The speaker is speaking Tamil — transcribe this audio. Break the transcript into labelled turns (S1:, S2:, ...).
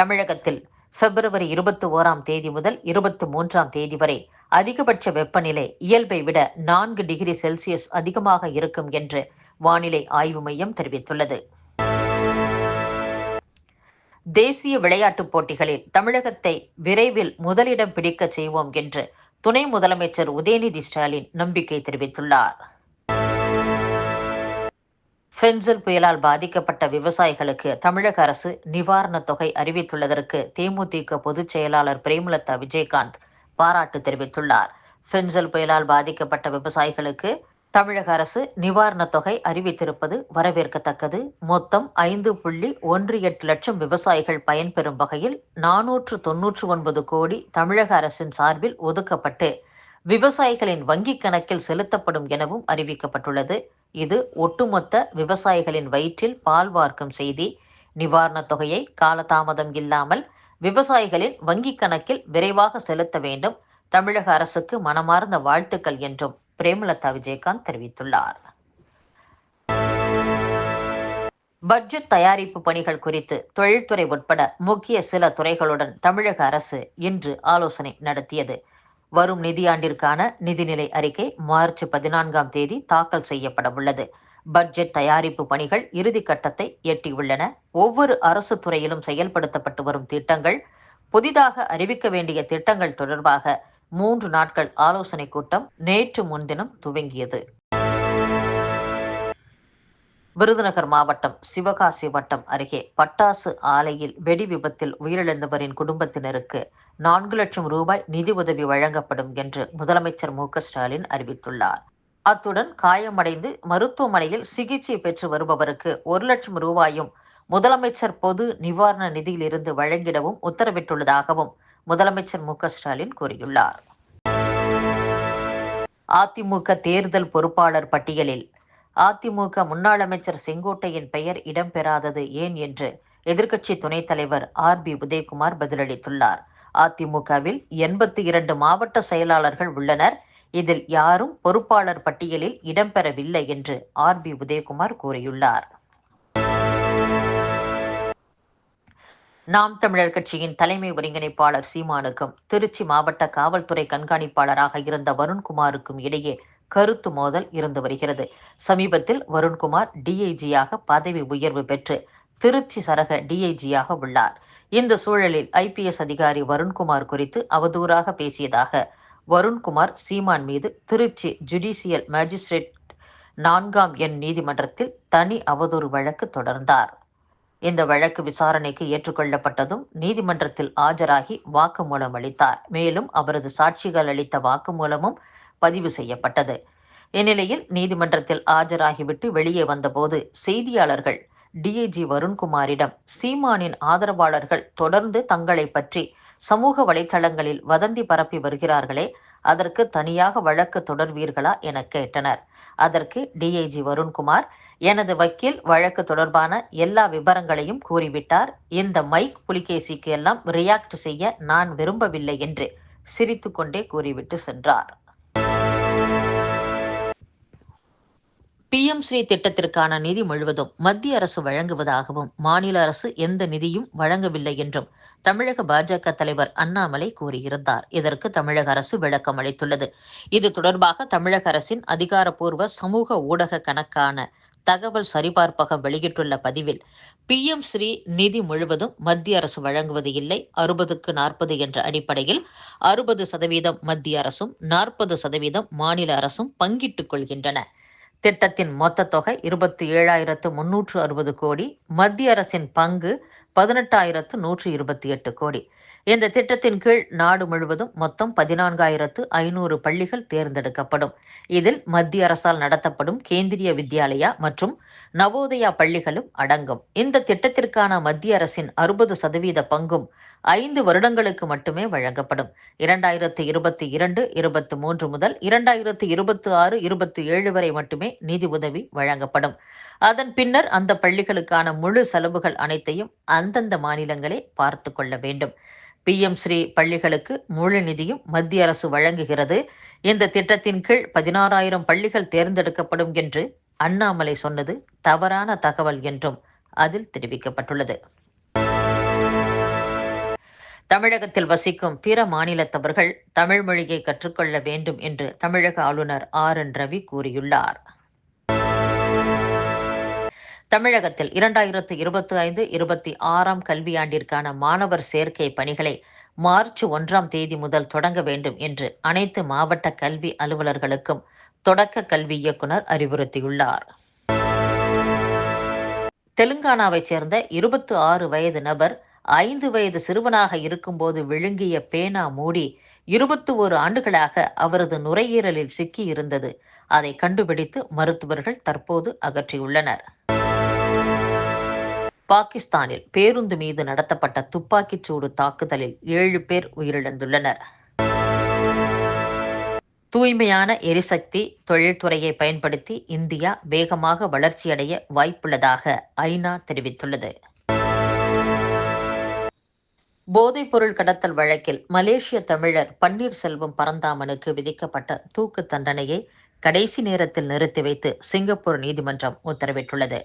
S1: தமிழகத்தில் பிப்ரவரி இருபத்தி ஓராம் தேதி முதல் இருபத்தி மூன்றாம் தேதி வரை அதிகபட்ச வெப்பநிலை இயல்பை விட நான்கு டிகிரி செல்சியஸ் அதிகமாக இருக்கும் என்று வானிலை ஆய்வு மையம் தெரிவித்துள்ளது. தேசிய விளையாட்டுப் போட்டிகளில் தமிழகத்தை விரைவில் முதலிடம் பிடிக்க செய்வோம் என்று துணை முதலமைச்சர் உதயநிதி ஸ்டாலின் நம்பிக்கை தெரிவித்துள்ளார். ஃபென்சல் புயலால் பாதிக்கப்பட்ட விவசாயிகளுக்கு தமிழக அரசு நிவாரணத் தொகை அறிவித்துள்ளதற்கு தேமுதிக பொதுச் செயலாளர் பிரேமலதா விஜயகாந்த் பாராட்டு தெரிவித்துள்ளார். ஃபென்சல் புயலால் பாதிக்கப்பட்ட விவசாயிகளுக்கு தமிழக அரசு நிவாரணத் தொகை அறிவித்திருப்பது வரவேற்கத்தக்கது. மொத்தம் ஐந்து புள்ளி ஒன்று எட்டு லட்சம் விவசாயிகள் பயன்பெறும் வகையில் நானூற்று தொன்னூற்று ஒன்பது கோடி தமிழக அரசின் சார்பில் ஒதுக்கப்பட்டு விவசாயிகளின் வங்கிக் கணக்கில் செலுத்தப்படும் எனவும் அறிவிக்கப்பட்டுள்ளது. இது ஒட்டுமொத்த விவசாயிகளின் வயிற்றில் பால் வார்க்கும் செய்தி. நிவாரணத் தொகையை காலதாமதம் இல்லாமல் விவசாயிகளின் வங்கிக் கணக்கில் விரைவாக செலுத்த வேண்டும். தமிழக அரசுக்கு மனமார்ந்த வாழ்த்துக்கள் என்றும் பிரேமலதா விஜயகாந்த் தெரிவித்துள்ளார். பட்ஜெட் தயாரிப்பு பணிகள் குறித்து தொழில்துறை உட்பட முக்கிய சில துறைகளுடன் தமிழக அரசு இன்று ஆலோசனை நடத்தியது. வரும் நிதியாண்டிற்கான நிதிநிலை அறிக்கை மார்ச் பதினான்காம் தேதி தாக்கல் செய்யப்பட உள்ளது. பட்ஜெட் தயாரிப்பு பணிகள் இறுதி கட்டத்தை எட்டியுள்ளன. ஒவ்வொரு அரசு துறையிலும் செயல்படுத்தப்பட்டு வரும் திட்டங்கள் புதிதாக அறிவிக்க வேண்டிய திட்டங்கள் தொடர்பாக மூன்று நாட்கள் ஆலோசனை கூட்டம் நேற்று முன்தினம் துவங்கியது. விருதுநகர் மாவட்டம் சிவகாசி வட்டம் அருகே பட்டாசு ஆலையில் வெடி விபத்தில் உயிரிழந்தவரின் குடும்பத்தினருக்கு நான்கு லட்சம் ரூபாய் நிதி உதவி வழங்கப்படும் என்று முதலமைச்சர் மு ஸ்டாலின் அறிவித்துள்ளார். அத்துடன் காயமடைந்து மருத்துவமனையில் சிகிச்சை பெற்று வருபவருக்கு ஒரு லட்சம் ரூபாயும் முதலமைச்சர் பொது நிவாரண நிதியிலிருந்து வழங்கிடவும் உத்தரவிட்டுள்ளதாகவும் முதலமைச்சர் மு ஸ்டாலின் கூறியுள்ளார். அதிமுக தேர்தல் பொறுப்பாளர் பட்டியலில் அதிமுக முன்னாள் அமைச்சர் செங்கோட்டையின் பெயர் இடம்பெறாதது ஏன் என்று எதிர்க்கட்சி துணைத் தலைவர் ஆர் பி உதயகுமார் பதிலளித்துள்ளார். அதிமுகவில் எண்பத்தி இரண்டு மாவட்ட செயலாளர்கள் உள்ளனர். இதில் யாரும் பொறுப்பாளர் பட்டியலில் இடம்பெறவில்லை என்று ஆர் பி உதயகுமார் கூறியுள்ளார். நாம் தமிழர் கட்சியின் தலைமை ஒருங்கிணைப்பாளர் சீமானுக்கும் திருச்சி மாவட்ட காவல்துறை கண்காணிப்பாளராக இருந்த வருண்குமாருக்கும் இடையே கருத்து மோதல் இருந்து வருகிறது. சமீபத்தில் வருண்குமார் டிஐஜியாக பதவி உயர்வு பெற்று திருச்சி சரக டிஐஜியாக உள்ளார். இந்த சூழலில் ஐபிஎஸ் அதிகாரி வருண்குமார் குறித்து அவதூறாக பேசியதாக வருண்குமார் சீமான் மீது திருச்சி ஜுடிஷியல் மேஜிஸ்ட்ரேட் நான்காம் எண் நீதிமன்றத்தில் தனி அவதூறு வழக்கு தொடர்ந்தார். இந்த வழக்கு விசாரணைக்கு ஏற்றுக்கொள்ளப்பட்டதும் நீதிமன்றத்தில் ஆஜராகி வாக்குமூலம் அளித்தார். மேலும் அவரது சாட்சிகள் அளித்த வாக்குமூலமும் பதிவு செய்யப்பட்டது. இந்நிலையில் நீதிமன்றத்தில் ஆஜராகிவிட்டு வெளியே வந்தபோது செய்தியாளர்கள் டிஐஜி வருண்குமாரிடம் சீமானின் ஆதரவாளர்கள் தொடர்ந்து தங்களை பற்றி சமூக வலைதளங்களில் வதந்தி பரப்பி வருகிறார்களே அதற்கு தனியாக வழக்கு தொடர்வீர்களா என கேட்டனர். அதற்கு டிஐஜி வருண்குமார் எனது வக்கீல் வழக்கு தொடர்பான எல்லா விவரங்களையும் கூறிவிட்டார். இந்த மைக் புலிகேசிக்கு எல்லாம் ரியாக்ட் செய்ய நான் விரும்பவில்லை என்று சிரித்துக்கொண்டே கூறிவிட்டு சென்றார். பிஎம் ஸ்ரீ திட்டத்திற்கான நிதி முழுவதும் மத்திய அரசு வழங்குவதாகவும் மாநில அரசு எந்த நிதியும் வழங்கவில்லை என்றும் தமிழக பாஜக தலைவர் அண்ணாமலை கூறியிருந்தார். இதற்கு தமிழக அரசு விளக்கம் அளித்துள்ளது. இது தொடர்பாக தமிழக அரசின் அதிகாரப்பூர்வ சமூக ஊடக கணக்கான தகவல் சரிபார்ப்பகம் வெளியிட்டுள்ள பதிவில் பிஎம் ஸ்ரீ நிதி முழுவதும் மத்திய அரசு வழங்குவது இல்லை. அறுபதுக்கு நாற்பது என்ற அடிப்படையில் அறுபது சதவீதம் மத்திய அரசும் நாற்பது சதவீதம் மாநில அரசும் பங்கிட்டுக் கொள்கின்றன. திட்டத்தின் மொத்த தொகை இருபத்தி ஏழாயிரத்து முன்னூற்று அறுபது கோடி. மத்திய அரசின் பங்கு பதினெட்டாயிரத்து நூற்று இருபத்தி எட்டு கோடி. இந்த திட்டத்தின் கீழ் நாடு முழுவதும் மொத்தம் பதினான்காயிரத்து ஐநூறு பள்ளிகள் தேர்ந்தெடுக்கப்படும். இதில் மத்திய அரசால் நடத்தப்படும் கேந்திரிய வித்யாலயா மற்றும் நவோதயா பள்ளிகளும் அடங்கும். இந்த திட்டத்திற்கான மத்திய அரசின் அறுபது சதவீத பங்கும் ஐந்து வருடங்களுக்கு மட்டுமே வழங்கப்படும். இரண்டாயிரத்து இருபத்தி இரண்டு இருபத்தி மூன்று முதல் இரண்டாயிரத்து இருபத்தி ஆறு இருபத்தி ஏழு வரை மட்டுமே நிதி உதவி வழங்கப்படும். அதன் பின்னர் அந்த பள்ளிகளுக்கான முழு செலவுகள் அனைத்தையும் அந்தந்த மாநிலங்களே பார்த்து கொள்ள வேண்டும். பிஎம் ஸ்ரீ பள்ளிகளுக்கு முழு நிதியும் மத்திய அரசு வழங்குகிறது. இந்த திட்டத்தின் கீழ் பதினாறாயிரம் பள்ளிகள் தேர்ந்தெடுக்கப்படும் என்று அண்ணாமலை சொன்னது தவறான தகவல் என்றும் அதில் தெரிவிக்கப்பட்டுள்ளது. தமிழகத்தில் வசிக்கும் பிற மாநிலத்தவர்கள் தமிழ் மொழியை கற்றுக்கொள்ள வேண்டும் என்று தமிழக ஆளுநர் ஆர் என் ரவி கூறியுள்ளார். தமிழகத்தில் இரண்டாயிரத்து இருபத்தி ஐந்து இருபத்தி ஆறாம் கல்வியாண்டிற்கான மாணவர் சேர்க்கை பணிகளை மார்ச் ஒன்றாம் தேதி முதல் தொடங்க வேண்டும் என்று அனைத்து மாவட்ட கல்வி அலுவலர்களுக்கும் தொடக்க கல்வி இயக்குனர் அறிவுறுத்தியுள்ளார். தெலுங்கானாவைச் சேர்ந்த இருபத்து ஆறு வயது நபர் ஐந்து வயது சிறுவனாக இருக்கும்போது விழுங்கிய பேனா மூடி இருபத்தி ஒரு ஆண்டுகளாக அவரது நுரையீரலில் சிக்கி இருந்தது அதை கண்டுபிடித்து மருத்துவர்கள் தற்போது அகற்றியுள்ளனர். பாகிஸ்தானில் பேருந்து மீது நடத்தப்பட்ட துப்பாக்கிச் சூடு தாக்குதலில் ஏழு பேர் உயிரிழந்துள்ளனர். தூய்மையான எரிசக்தி தொழில்துறையை பயன்படுத்தி இந்தியா வேகமாக வளர்ச்சியடைய வாய்ப்புள்ளதாக ஐநா தெரிவித்துள்ளது. போதைப்பொருள் கடத்தல் வழக்கில் மலேசிய தமிழர் பன்னீர்செல்வம் பரந்தாமனுக்கு விதிக்கப்பட்ட தூக்கு தண்டனையை கடைசி நேரத்தில் நிறுத்தி வைத்து சிங்கப்பூர் நீதிமன்றம் உத்தரவிட்டுள்ளது.